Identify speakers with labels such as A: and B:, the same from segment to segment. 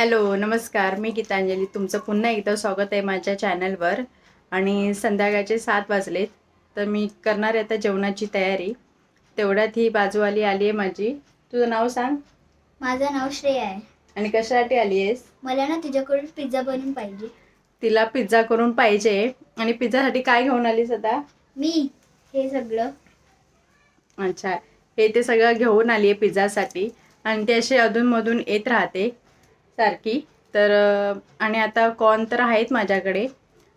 A: Hello नमस्कार. मी गीतांजली. तुमचं पुन्हा एकदा स्वागत आहे माझ्या चॅनलवर. आणि संध्याकाळचे सात वाजलेत. तर मी करणार आहे आता जेवणाची तयारी. तेवढ्यात ही बाजूवाली आली आहे माझी. तुझं नाव सांग.
B: माझं नाव श्रेया आहे.
A: आणि कशासाठी आली आहेस?
B: मला ना तुझ्याकडून पिझ्झा बनवून पाहिजे.
A: तिला पिझ्झा करून पाहिजे. आणि पिझ्झासाठी काय घेऊन आलीस आता?
B: मी हे सगळं.
A: अच्छा. हे ते सगळं घेऊन आली आहे पिझ्झासाठी. आणि ती अशी अधूनमधून येत राहते. सारखी. तर आणि आता कॉर्न तर आहेत माझ्याकडे.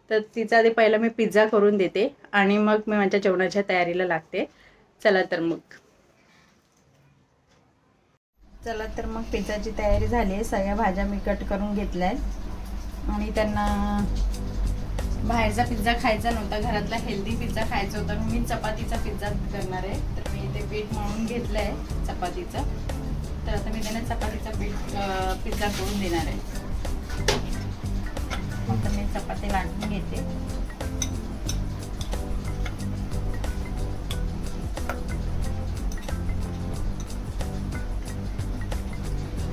A: तर तिचा ते पहिलं मी पिझ्झा करून देते आणि मग मी माझ्या जेवणाच्या तयारीला लागते. चला तर मग. चला तर मग पिझ्झाची तयारी झाली आहे. सगळ्या भाज्या मी कट करून घेतल्या आहेत. आणि त्यांना बाहेरचा पिझ्झा खायचा नव्हता. घरातला हेल्दी पिझ्झा खायचा होता. मी चपातीचा पिझ्झा करणार आहे. तर मी ते पीठ मळून घेतलं आहे चपातीचं. तर आता मी त्यांना चपातीचा पीठ पिझ्झा करून देणार आहे. आता मी चपाती लाटून घेते.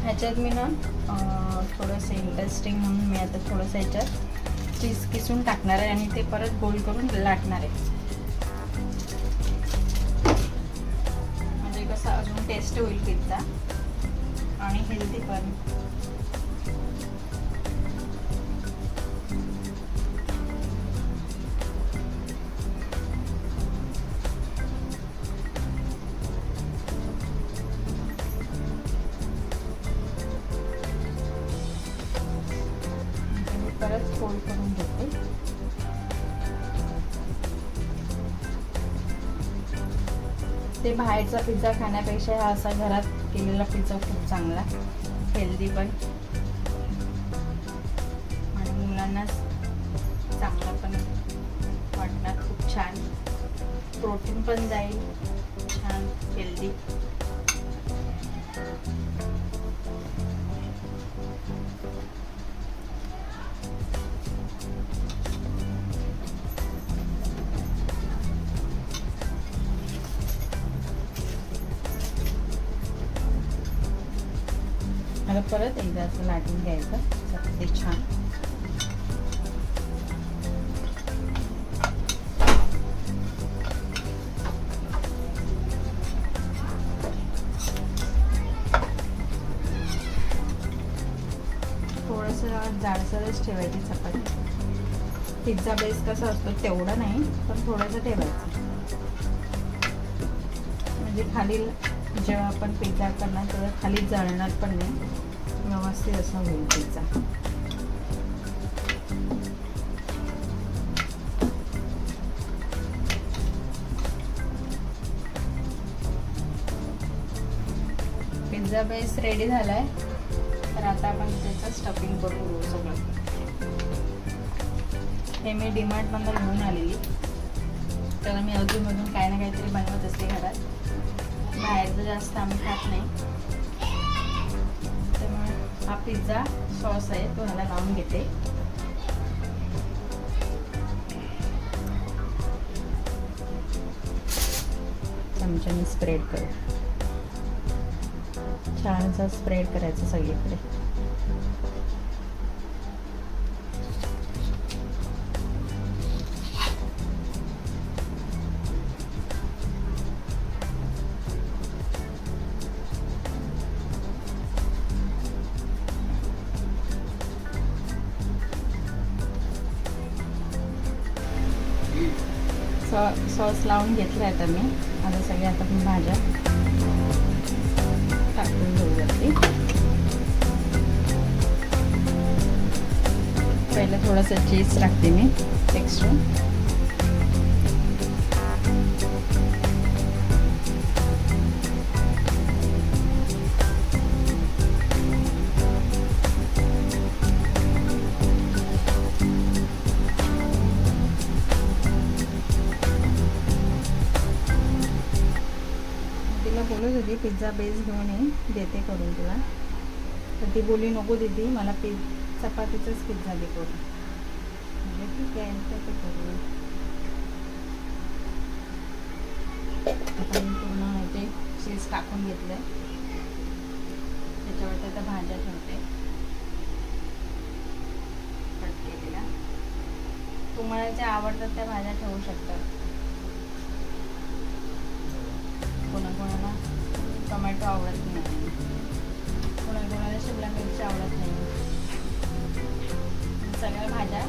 A: ह्याच्यात मी ना थोडंसं इंटरेस्टिंग म्हणून मी आता थोडंसं ह्याच्यात चीज किसून टाकणार आहे आणि ते परत गोल करून लाटणार आहे. म्हणजे कसं अजून टेस्ट होईल पिझ्झा आणि हेल्दी ते बाहेरचा पिझ्झा खाण्यापेक्षा हा असा घरात केलेला पिझ्झा खूप चांगला हेल्दी पण. आता परत एकदा असं लाटून घ्यायचं. ते छान. थोडंसं जाडसरच ठेवायची चपाती. पिझ्झा बेस कसा असतो तेवढा नाही पण थोडंसं ठेवायचं. म्हणजे खाली जेव्हा आपण पिझ्झा करणार तेव्हा खाली जळणार पण नाही. व्यवस्थित असा होईल पिझ्झा पिझ्झा बेस रेडी झालाय. तर आता आपण त्याचं स्टफिंग करून घेऊ सगळं. हे मी डिमार्टमधून घेऊन आलेली. तर मी अजूनमधून काही ना काहीतरी बनवत असते घरात. बाहेरचं जास्त आम्ही खात नाही. हा पिझ्झा सॉस आहे तो ह्याला लावून घेते. चमच्याने स्प्रेड करू. छानसा स्प्रेड करायचं सगळीकडे. सॉ सॉस लावून घेतलं आता मी. आता सगळ्या आता पण भाज्या टाकून घेऊ वरती. पहिलं थोडंसं चीज टाकते मी एक्स्ट्रा पिझ्झा बेस घेऊन येईन देते करून तुला. तर ती बोली नको दिदी मला पि चपातीचाच पिझ्झा दे करून. म्हणजे ठीक आहे कसं करू. आता मी पूर्ण ते चीज टाकून घेतलं आहे त्याच्यावरती आता भाज्या ठेवते. तुम्हाला ज्या आवडतात त्या भाज्या ठेवू शकतात टोमॅटो आवडत नाही. कोणाकोणाला शिमला मिरची आवडत नाही. सगळ्या भाज्या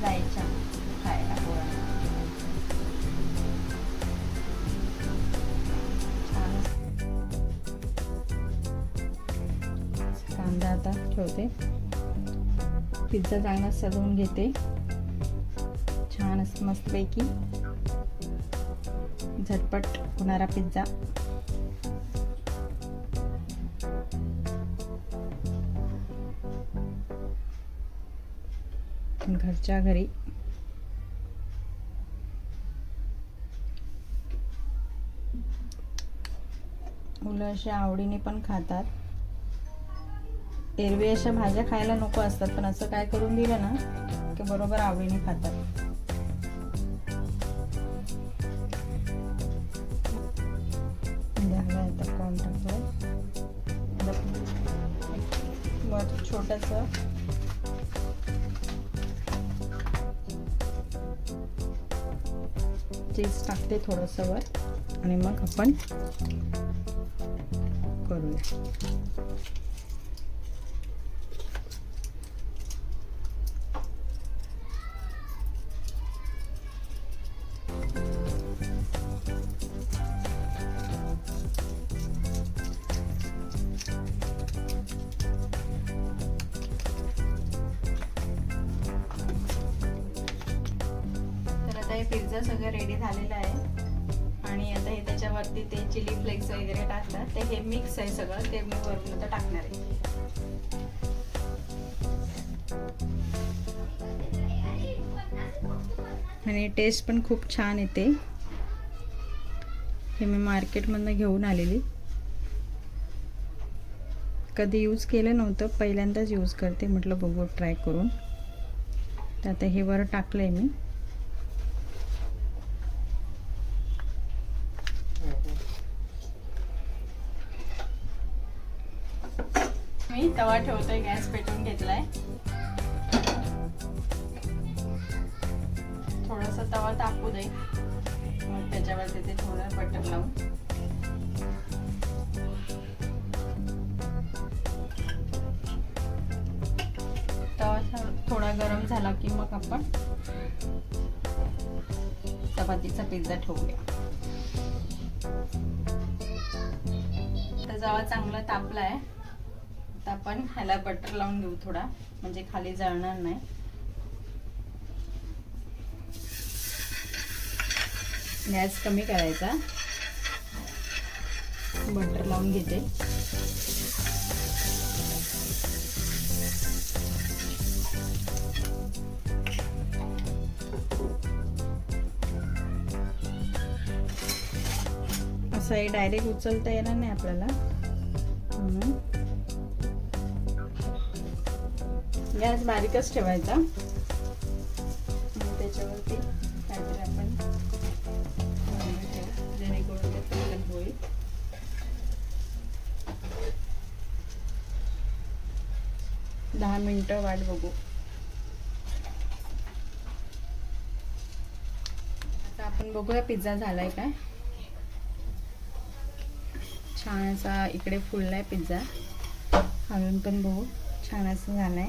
A: जायच्या खायला छान कांदा आता ठेवते. पिझ्झा चांगला सजवून घेते. छान असं मस्तपैकी. झटपट होणारा पिझ्झा. घरच्या घरी. मुलं अशा आवडीने पण खातात. एरवी अशा भाज्या खायला नको असतात पण असं काय करून दिलं ना की बरोबर आवडीने खातात. आता छोटस. चीज टाकते थोडस वर. आणि मग आपण करूया. हे पिझ्झा सगळं रेडी झालेलं आहे. आणि आता हे त्याच्यावरती ते चिली फ्लेक्स वगैरे टाकतात. ते हे मिक्स आहे सगळं ते मी वरून आता टाकणार आहे. आणि टेस्ट पण खूप छान येते. हे मी मार्केटमधनं घेऊन आलेली. कधी यूज केलं नव्हतं पहिल्यांदाच यूज करते म्हटलं बघू ट्राय करून. तर आता हे वर टाकलं आहे मी. तवा ठेवतोय गॅस पेटवून घेतलाय. थोडासा तवा तापू दे. मग त्याच्यावर तिथे थोडं बटर लावून. तवा थोडा गरम झाला की मग आपण चपातीचा पिझ्झा ठेवूया. तर चांगला तापला आहे आता आपण ह्याला बटर लावून घेऊ थोडा. म्हणजे खाली जळणार नाही. गॅस कमी करायचा. बटर लावून घेते. असं हे डायरेक्ट उचलता येणार नाही आपल्याला. म्हणून गॅस बारीकच ठेवायचा. त्याच्यावरती काहीतरी आपण जेणेकरून ते पटकन होईल. दहा मिनिटं वाट बघू. आता आपण बघूया पिझ्झा झालाय काय. छान असा इकडे फुललाय पिझ्झा. हलून पण बघू छान असं झालंय.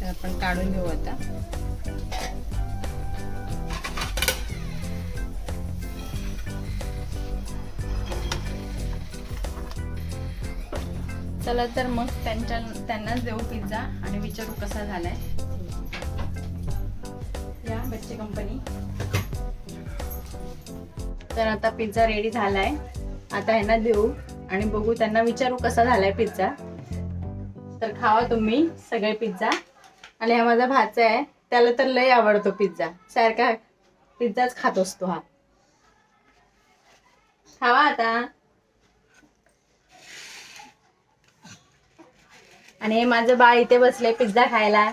A: तर आपण काढून घेऊ आता. चला तर मग त्यांच्या त्यांनाच देऊ पिझ्झा आणि विचारू कसा झालाय. या बच्चे कंपनी तर आता पिझ्झा रेडी झालाय. आता ह्यांना देऊ आणि बघू त्यांना विचारू कसा झालाय पिझ्झा तर खावा तुम्ही सगळे पिझ्झा आणि हा माझा भाचा आहे. त्याला तर लय आवडतो पिझ्झा. सारखा पिझ्झाच खात असतो हा. खावा आता. आणि हे माझं बाळ इथे बसलंय पिझ्झा खायला.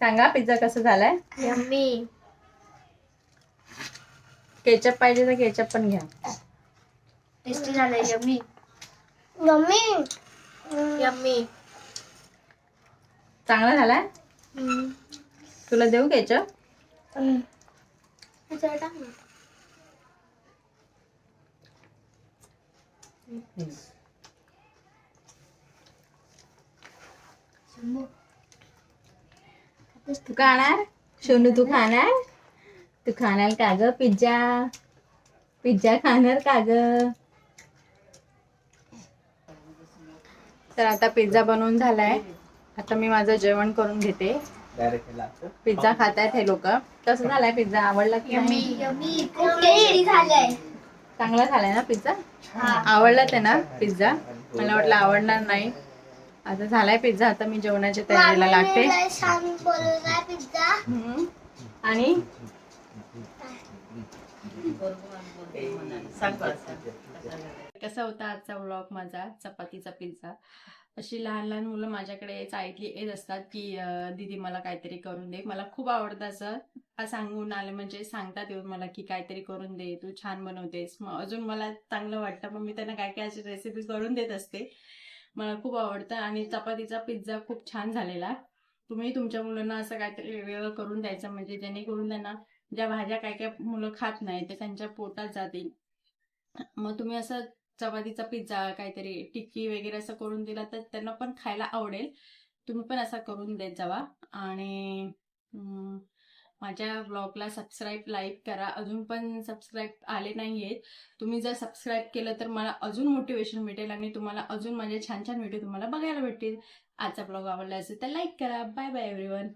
A: सांगा पिझ्झा कसा झालाय?
B: यम्मी.
A: केचप पाहिजे तर केचप पण घ्या.
B: टेस्टी झालंय यम्मी यम्मी
A: चांगला झालाय तुला देऊ घ्यायचं तू खाणार? सोनू तू खाणार? तू खाणार का ग पिझ्झा? पिझ्झा खाणार का ग? तर आता पिझ्झा बनवून झालाय. आता मी माझं जेवण करून घेते. पिझ्झा खात आहेत हे लोक. कसं झालाय पिझ्झा? आवडला की नाही? चांगला झालाय ना पिझ्झा? आवडला ते ना पिझ्झा? मला वाटलं आवडणार नाही. आता झालाय पिझ्झा. आता मी जेवणाच्या तयारीला लागते. आणि? कसा होता आजचा व्लॉग माझा चपातीचा पिझ्झा अशी लहान लहान मुलं माझ्याकडे चाळीतली येत असतात की दीदी मला काहीतरी करून दे. मला खूप आवडतं असं. सांगून आलं म्हणजे सांगतात येऊन मला की काहीतरी करून दे तू छान बनवतेस. मग अजून मला चांगलं वाटतं. मग मी त्यांना काय काय अशी रेसिपी करून देत असते. मला खूप आवडतं आणि चपातीचा पिझ्झा खूप छान झालेला. तुम्ही तुमच्या मुलांना असं काहीतरी वेगवेगळं करून द्यायचं म्हणजे जेणेकरून त्यांना ज्या भाज्या काय काय मुलं खात नाही ते त्यांच्या पोटात जातील. मग तुम्ही असं चपातीचा पिझ्झा काहीतरी टिक्की वगैरे असं करून दिला तर त्यांना पण खायला आवडेल. तुम्ही पण असा करून देत जावा. आणि माझ्या ब्लॉगला सबस्क्राईब लाईक करा. अजून पण सबस्क्राईब आले नाही आहेत तुम्ही जर सबस्क्राईब केलं तर मला अजून मोटिवेशन भेटेल आणि तुम्हाला अजून माझे छान छान व्हिडिओ तुम्हाला बघायला भेटतील. आजचा ब्लॉग आवडला असेल तर लाईक करा. Bye bye everyone